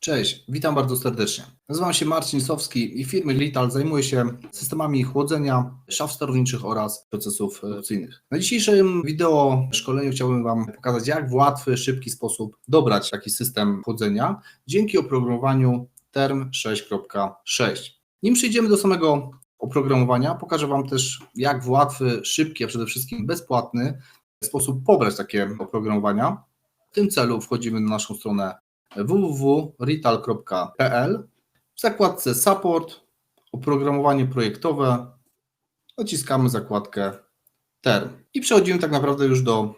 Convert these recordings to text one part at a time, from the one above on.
Cześć, witam bardzo serdecznie. Nazywam się Marcin Sowski i w firmie Lital zajmuję się systemami chłodzenia szaf sterowniczych oraz procesów produkcyjnych. Na dzisiejszym wideo szkoleniu chciałbym Wam pokazać, jak w łatwy, szybki sposób dobrać taki system chłodzenia dzięki oprogramowaniu Term 6.6. Nim przejdziemy do samego oprogramowania, pokażę Wam też, jak w łatwy, szybki, a przede wszystkim bezpłatny sposób pobrać takie oprogramowania. W tym celu wchodzimy na naszą stronę www.retail.pl w zakładce Support, oprogramowanie projektowe, naciskamy zakładkę Term i przechodzimy tak naprawdę już do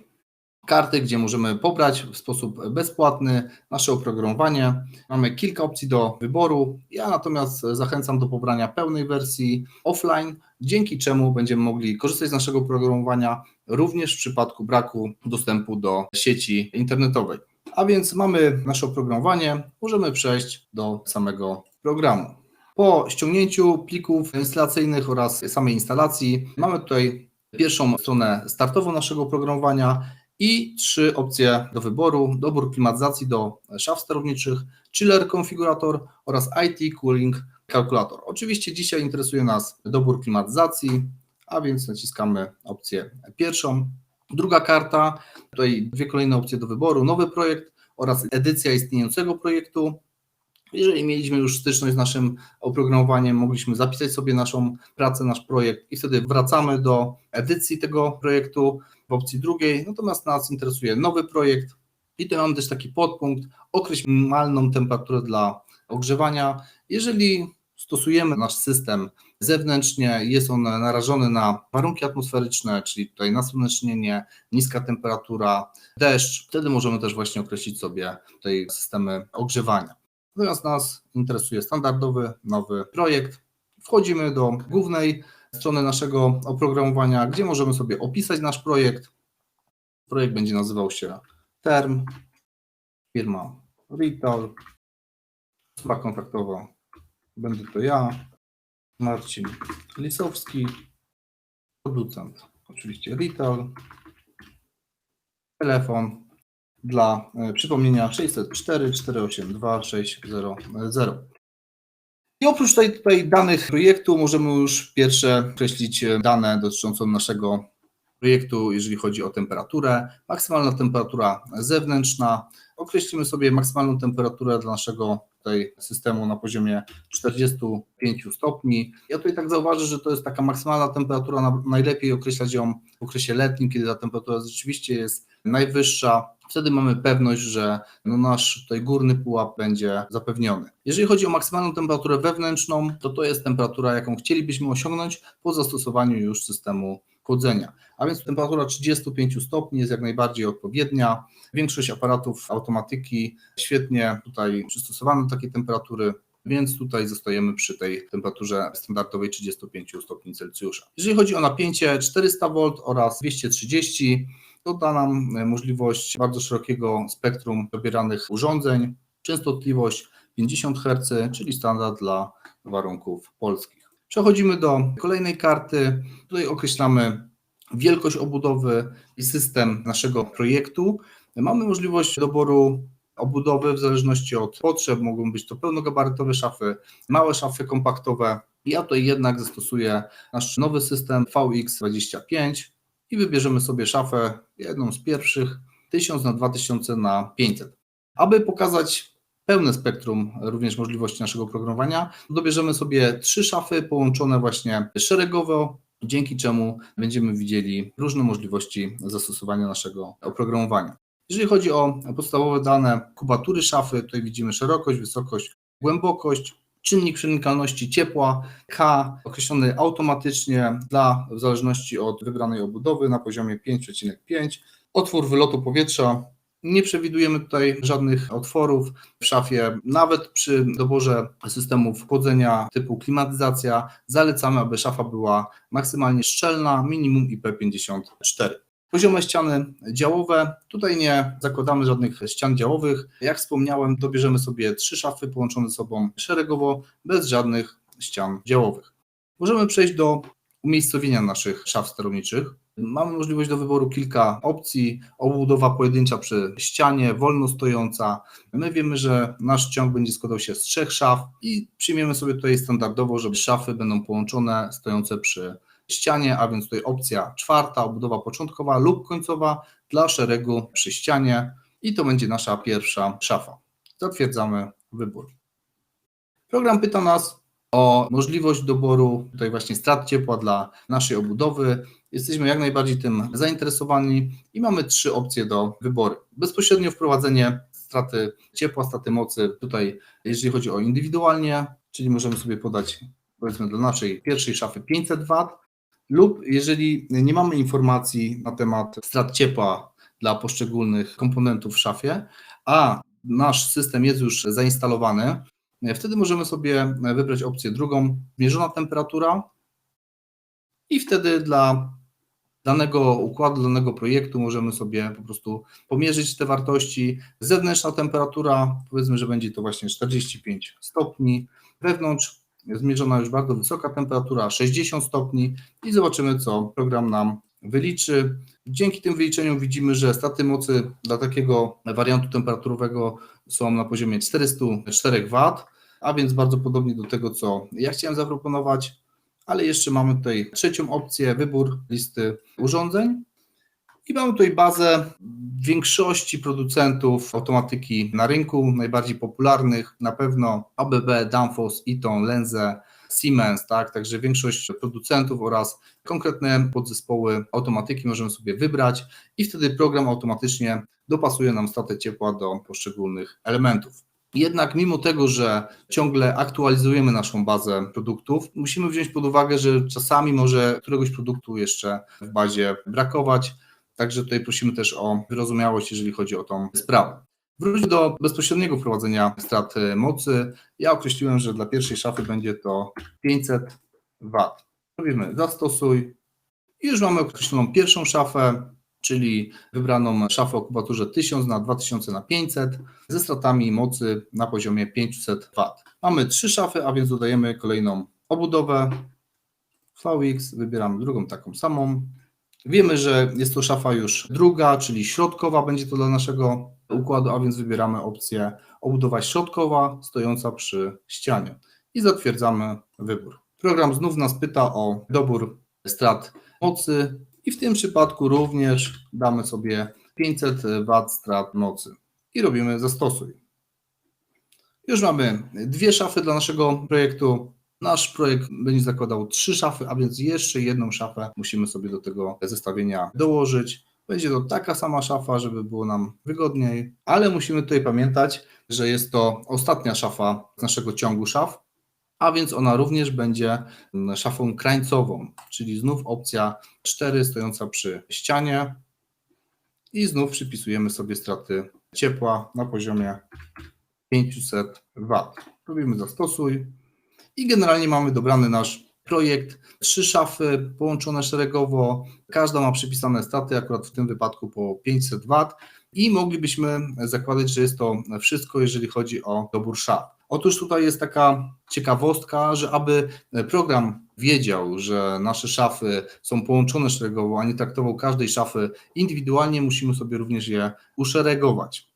karty, gdzie możemy pobrać w sposób bezpłatny nasze oprogramowanie. Mamy kilka opcji do wyboru. Ja natomiast zachęcam do pobrania pełnej wersji offline, dzięki czemu będziemy mogli korzystać z naszego oprogramowania również w przypadku braku dostępu do sieci internetowej. A więc mamy nasze oprogramowanie, możemy przejść do samego programu. Po ściągnięciu plików instalacyjnych oraz samej instalacji mamy tutaj pierwszą stronę startową naszego oprogramowania i trzy opcje do wyboru. Dobór klimatyzacji do szaf sterowniczych, chiller konfigurator oraz IT cooling calculator. Oczywiście dzisiaj interesuje nas dobór klimatyzacji, a więc naciskamy opcję pierwszą. Druga karta, tutaj dwie kolejne opcje do wyboru, nowy projekt oraz edycja istniejącego projektu. Jeżeli mieliśmy już styczność z naszym oprogramowaniem, mogliśmy zapisać sobie naszą pracę, nasz projekt i wtedy wracamy do edycji tego projektu w opcji drugiej. Natomiast nas interesuje nowy projekt i tu mamy też taki podpunkt, określ minimalną temperaturę dla ogrzewania. Jeżeli stosujemy nasz system zewnętrznie, jest on narażony na warunki atmosferyczne, czyli tutaj nasłonecznienie, niska temperatura, deszcz, wtedy możemy też właśnie określić sobie tutaj systemy ogrzewania. Natomiast nas interesuje standardowy, nowy projekt. Wchodzimy do głównej strony naszego oprogramowania, gdzie możemy sobie opisać nasz projekt. Projekt będzie nazywał się Term, firma Retail, osoba kontaktowa będę to ja, Marcin Lisowski, producent, oczywiście Retail, telefon dla e, przypomnienia 604 482 600. I oprócz tutaj, tutaj danych projektu możemy już pierwsze określić e, dane dotyczące naszego projektu, jeżeli chodzi o temperaturę. Maksymalna temperatura zewnętrzna. Określimy sobie maksymalną temperaturę dla naszego tutaj systemu na poziomie 45 stopni. Ja tutaj tak zauważę, że to jest taka maksymalna temperatura, na- najlepiej określać ją w okresie letnim, kiedy ta temperatura rzeczywiście jest najwyższa. Wtedy mamy pewność, że no nasz tutaj górny pułap będzie zapewniony. Jeżeli chodzi o maksymalną temperaturę wewnętrzną, to to jest temperatura, jaką chcielibyśmy osiągnąć po zastosowaniu już systemu chłodzenia. A więc temperatura 35 stopni jest jak najbardziej odpowiednia. Większość aparatów automatyki świetnie tutaj przystosowane do takiej temperatury, więc tutaj zostajemy przy tej temperaturze standardowej 35 stopni Celsjusza. Jeżeli chodzi o napięcie 400 V oraz 230, to da nam możliwość bardzo szerokiego spektrum dobieranych urządzeń, częstotliwość 50 Hz, czyli standard dla warunków polskich. Przechodzimy do kolejnej karty. Tutaj określamy wielkość obudowy i system naszego projektu. Mamy możliwość doboru obudowy w zależności od potrzeb. Mogą być to pełnogabarytowe szafy, małe szafy kompaktowe. Ja tutaj jednak zastosuję nasz nowy system VX25 i wybierzemy sobie szafę, jedną z pierwszych, 1000 na 2000 na 500. Aby pokazać pełne spektrum również możliwości naszego programowania, dobierzemy sobie trzy szafy połączone właśnie szeregowo, dzięki czemu będziemy widzieli różne możliwości zastosowania naszego oprogramowania. Jeżeli chodzi o podstawowe dane kubatury szafy, tutaj widzimy szerokość, wysokość, głębokość, czynnik przenikalności ciepła K określony automatycznie dla w zależności od wybranej obudowy na poziomie 5,5. Otwór wylotu powietrza. Nie przewidujemy tutaj żadnych otworów w szafie. Nawet przy doborze systemów chłodzenia typu klimatyzacja zalecamy, aby szafa była maksymalnie szczelna, minimum IP54. Poziome ściany działowe. Tutaj nie zakładamy żadnych ścian działowych. Jak wspomniałem, dobierzemy sobie trzy szafy połączone ze sobą szeregowo, bez żadnych ścian działowych. Możemy przejść do umiejscowienia naszych szaf sterowniczych. Mamy możliwość do wyboru kilka opcji. Obudowa pojedyncza przy ścianie, wolno stojąca. My wiemy, że nasz ciąg będzie składał się z trzech szaf i przyjmiemy sobie tutaj standardowo, że szafy będą połączone, stojące przy ścianie, a więc tutaj opcja czwarta, obudowa początkowa lub końcowa dla szeregu przy ścianie i to będzie nasza pierwsza szafa. Zatwierdzamy wybór. Program pyta nas o możliwość doboru tutaj właśnie strat ciepła dla naszej obudowy. Jesteśmy jak najbardziej tym zainteresowani i mamy trzy opcje do wyboru. Bezpośrednio wprowadzenie straty ciepła, straty mocy tutaj, jeżeli chodzi o indywidualnie, czyli możemy sobie podać powiedzmy dla naszej pierwszej szafy 500 W lub jeżeli nie mamy informacji na temat strat ciepła dla poszczególnych komponentów w szafie, a nasz system jest już zainstalowany, wtedy możemy sobie wybrać opcję drugą, mierzona temperatura i wtedy dla danego układu, danego projektu możemy sobie po prostu pomierzyć te wartości. Zewnętrzna temperatura, powiedzmy, że będzie to właśnie 45 stopni, wewnątrz zmierzona już bardzo wysoka temperatura, 60 stopni i zobaczymy, co program nam wyliczy. Dzięki tym wyliczeniom widzimy, że straty mocy dla takiego wariantu temperaturowego są na poziomie 404 W, a więc bardzo podobnie do tego, co ja chciałem zaproponować, ale jeszcze mamy tutaj trzecią opcję, wybór listy urządzeń. I mamy tutaj bazę większości producentów automatyki na rynku, najbardziej popularnych, na pewno ABB, Danfoss, Eaton, Lenze, Siemens, tak, także większość producentów oraz konkretne podzespoły automatyki możemy sobie wybrać i wtedy program automatycznie dopasuje nam statę ciepła do poszczególnych elementów. Jednak mimo tego, że ciągle aktualizujemy naszą bazę produktów, musimy wziąć pod uwagę, że czasami może któregoś produktu jeszcze w bazie brakować, Także tutaj prosimy też o wyrozumiałość, jeżeli chodzi o tą sprawę. Wróćmy do bezpośredniego wprowadzenia strat mocy. Ja określiłem, że dla pierwszej szafy będzie to 500 W. Robimy zastosuj i już mamy określoną pierwszą szafę, czyli wybraną szafę o kubaturze 1000 na 2000 na 500 ze stratami mocy na poziomie 500 W. Mamy trzy szafy, a więc dodajemy kolejną obudowę VX, wybieramy drugą taką samą, Wiemy, że jest to szafa już druga, czyli środkowa będzie to dla naszego układu, a więc wybieramy opcję obudowa środkowa stojąca przy ścianie i zatwierdzamy wybór. Program znów nas pyta o dobór strat mocy i w tym przypadku również damy sobie 500 W strat mocy i robimy zastosuj. Już mamy dwie szafy dla naszego projektu. Nasz projekt będzie zakładał trzy szafy, a więc jeszcze jedną szafę musimy sobie do tego zestawienia dołożyć. Będzie to taka sama szafa, żeby było nam wygodniej, ale musimy tutaj pamiętać, że jest to ostatnia szafa z naszego ciągu szaf, a więc ona również będzie szafą krańcową, czyli znów opcja 4 stojąca przy ścianie i znów przypisujemy sobie straty ciepła na poziomie 500 W. Robimy zastosuj i generalnie mamy dobrany nasz projekt. Trzy szafy połączone szeregowo, każda ma przypisane staty, akurat w tym wypadku po 500 W i moglibyśmy zakładać, że jest to wszystko, jeżeli chodzi o dobór szaf. Otóż tutaj jest taka ciekawostka, że aby program wiedział, że nasze szafy są połączone szeregowo, a nie traktował każdej szafy indywidualnie, musimy sobie również je uszeregować.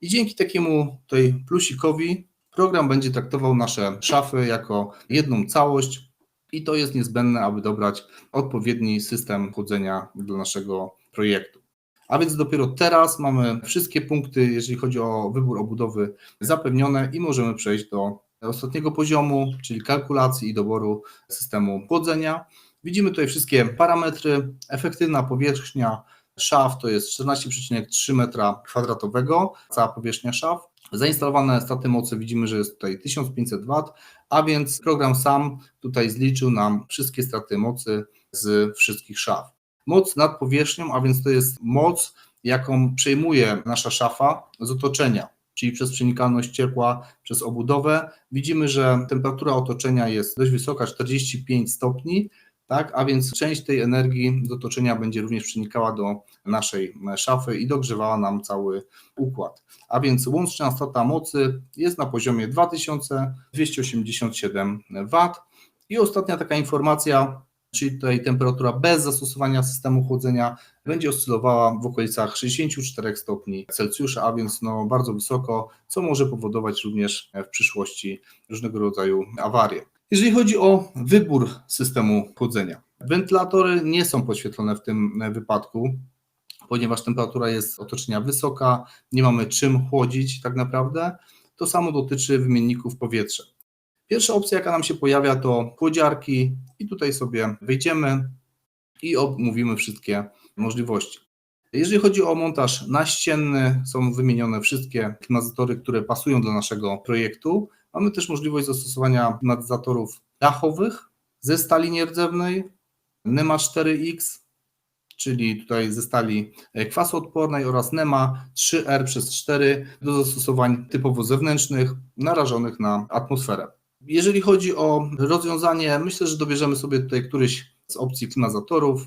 I dzięki takiemu tutaj plusikowi Program będzie traktował nasze szafy jako jedną całość i to jest niezbędne, aby dobrać odpowiedni system chłodzenia dla naszego projektu. A więc dopiero teraz mamy wszystkie punkty, jeżeli chodzi o wybór obudowy, zapewnione i możemy przejść do ostatniego poziomu, czyli kalkulacji i doboru systemu chłodzenia. Widzimy tutaj wszystkie parametry. Efektywna powierzchnia szaf to jest 14,3 m2, cała powierzchnia szaf. Zainstalowane staty mocy widzimy, że jest tutaj 1500 W, a więc program sam tutaj zliczył nam wszystkie straty mocy z wszystkich szaf. Moc nad powierzchnią, a więc to jest moc, jaką przejmuje nasza szafa z otoczenia, czyli przez przenikalność ciepła, przez obudowę. Widzimy, że temperatura otoczenia jest dość wysoka, 45 stopni, tak? A więc część tej energii z otoczenia będzie również przenikała do naszej szafy i dogrzewała nam cały układ. A więc łączna strata mocy jest na poziomie 2287 W. I ostatnia taka informacja, czyli tutaj temperatura bez zastosowania systemu chłodzenia będzie oscylowała w okolicach 64 stopni Celsjusza, a więc no bardzo wysoko, co może powodować również w przyszłości różnego rodzaju awarie. Jeżeli chodzi o wybór systemu chłodzenia, wentylatory nie są podświetlone w tym wypadku, ponieważ temperatura jest otoczenia wysoka, nie mamy czym chłodzić tak naprawdę. To samo dotyczy wymienników powietrza. Pierwsza opcja, jaka nam się pojawia, to chłodziarki, i tutaj sobie wejdziemy i omówimy wszystkie możliwości. Jeżeli chodzi o montaż naścienny, są wymienione wszystkie klimatyzatory, które pasują do naszego projektu. Mamy też możliwość zastosowania klimatyzatorów dachowych ze stali nierdzewnej, NEMA 4X, czyli tutaj ze stali kwasoodpornej oraz NEMA 3R przez 4 do zastosowań typowo zewnętrznych, narażonych na atmosferę. Jeżeli chodzi o rozwiązanie, myślę, że dobierzemy sobie tutaj któryś z opcji klimatyzatorów.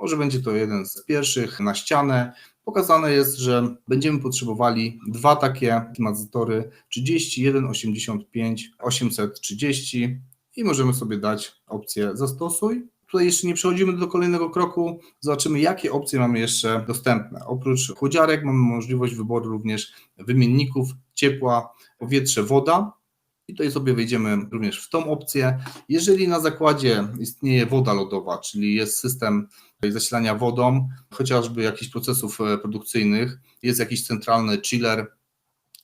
Może będzie to jeden z pierwszych na ścianę. Pokazane jest, że będziemy potrzebowali dwa takie klimatyzatory 31, 85, 830 i możemy sobie dać opcję zastosuj. Tutaj jeszcze nie przechodzimy do kolejnego kroku, zobaczymy jakie opcje mamy jeszcze dostępne. Oprócz chłodziarek mamy możliwość wyboru również wymienników ciepła, powietrze, woda. I tutaj sobie wejdziemy również w tą opcję. Jeżeli na zakładzie istnieje woda lodowa, czyli jest system zasilania wodą, chociażby jakichś procesów e, produkcyjnych, jest jakiś centralny chiller,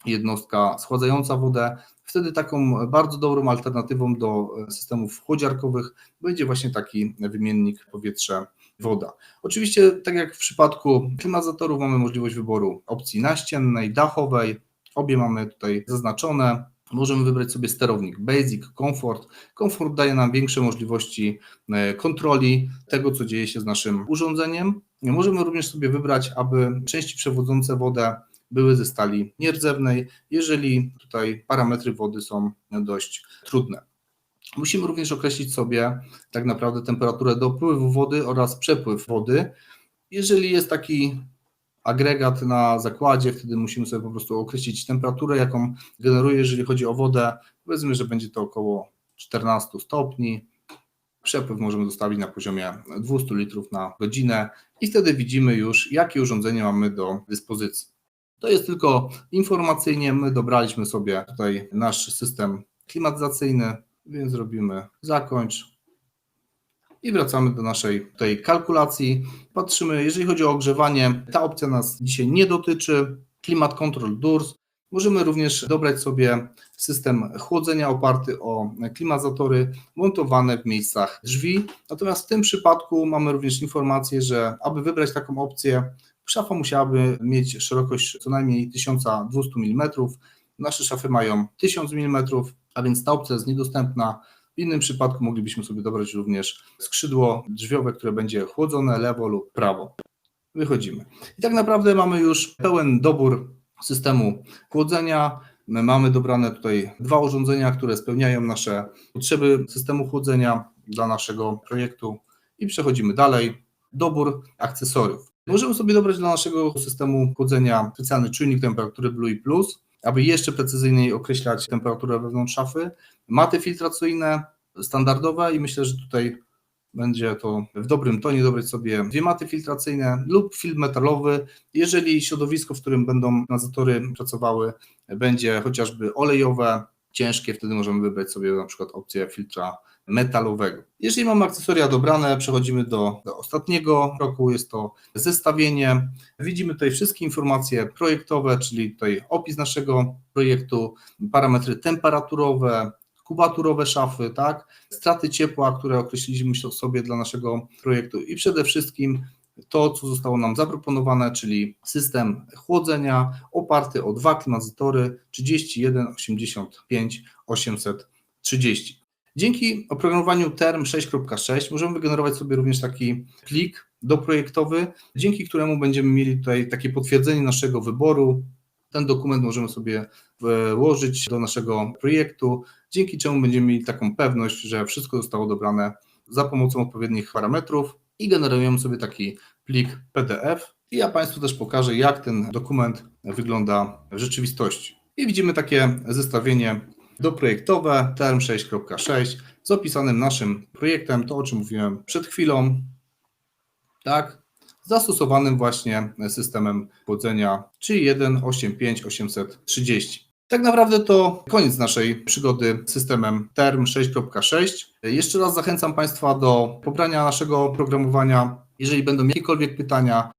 jednostka schładzająca wodę, wtedy taką bardzo dobrą alternatywą do e, systemów chłodziarkowych będzie właśnie taki wymiennik powietrze-woda. Oczywiście, tak jak w przypadku klimatyzatorów, mamy możliwość wyboru opcji naściennej, dachowej, obie mamy tutaj zaznaczone. Możemy wybrać sobie sterownik Basic, Comfort. Comfort daje nam większe możliwości e, kontroli tego, co dzieje się z naszym urządzeniem. Możemy również sobie wybrać, aby części przewodzące wodę były ze stali nierdzewnej, jeżeli tutaj parametry wody są dość trudne. Musimy również określić sobie tak naprawdę temperaturę dopływu wody oraz przepływ wody. Jeżeli jest taki agregat na zakładzie, wtedy musimy sobie po prostu określić temperaturę, jaką generuje, jeżeli chodzi o wodę. Powiedzmy, że będzie to około 14 stopni. Przepływ możemy zostawić na poziomie 200 litrów na godzinę i wtedy widzimy już, jakie urządzenie mamy do dyspozycji. To jest tylko informacyjnie, my dobraliśmy sobie tutaj nasz system klimatyzacyjny, więc robimy zakończ, i wracamy do naszej tej kalkulacji. Patrzymy, jeżeli chodzi o ogrzewanie, ta opcja nas dzisiaj nie dotyczy. Klimat Control Doors. Możemy również dobrać sobie system chłodzenia oparty o klimatyzatory montowane w miejscach drzwi. Natomiast w tym przypadku mamy również informację, że aby wybrać taką opcję, szafa musiałaby mieć szerokość co najmniej 1200 mm. Nasze szafy mają 1000 mm, a więc ta opcja jest niedostępna. W innym przypadku moglibyśmy sobie dobrać również skrzydło drzwiowe, które będzie chłodzone lewo lub prawo. Wychodzimy. I tak naprawdę mamy już pełen dobór systemu chłodzenia. My mamy dobrane tutaj dwa urządzenia, które spełniają nasze potrzeby systemu chłodzenia dla naszego projektu i przechodzimy dalej. Dobór akcesoriów. Możemy sobie dobrać dla naszego systemu chłodzenia specjalny czujnik temperatury Blue Plus, aby jeszcze precyzyjniej określać temperaturę wewnątrz szafy. Maty filtracyjne standardowe i myślę, że tutaj będzie to w dobrym tonie dobrać sobie dwie maty filtracyjne lub film metalowy. Jeżeli środowisko, w którym będą nazatory pracowały, będzie chociażby olejowe, ciężkie, wtedy możemy wybrać sobie na przykład opcję filtra metalowego. Jeżeli mamy akcesoria dobrane, przechodzimy do, do ostatniego kroku, jest to zestawienie. Widzimy tutaj wszystkie informacje projektowe, czyli tutaj opis naszego projektu, parametry temperaturowe, kubaturowe szafy, tak, straty ciepła, które określiliśmy sobie dla naszego projektu i przede wszystkim to, co zostało nam zaproponowane, czyli system chłodzenia oparty o dwa klimatyzatory 31, 85, 830. Dzięki oprogramowaniu Term 6.6 możemy wygenerować sobie również taki plik doprojektowy, dzięki któremu będziemy mieli tutaj takie potwierdzenie naszego wyboru. Ten dokument możemy sobie włożyć do naszego projektu, dzięki czemu będziemy mieli taką pewność, że wszystko zostało dobrane za pomocą odpowiednich parametrów i generujemy sobie taki plik PDF. I ja Państwu też pokażę, jak ten dokument wygląda w rzeczywistości. I widzimy takie zestawienie doprojektowe term 6.6 z opisanym naszym projektem, to o czym mówiłem przed chwilą, tak, zastosowanym właśnie systemem chłodzenia, czyli 1.85830. Tak naprawdę to koniec naszej przygody z systemem Term 6.6. Jeszcze raz zachęcam Państwa do pobrania naszego programowania. Jeżeli będą jakiekolwiek pytania,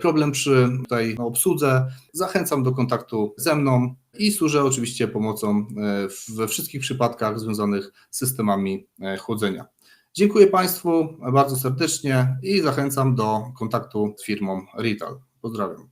problem przy tutaj obsłudze, zachęcam do kontaktu ze mną i służę oczywiście pomocą we wszystkich przypadkach związanych z systemami chłodzenia. Dziękuję Państwu bardzo serdecznie i zachęcam do kontaktu z firmą Rital. Pozdrawiam.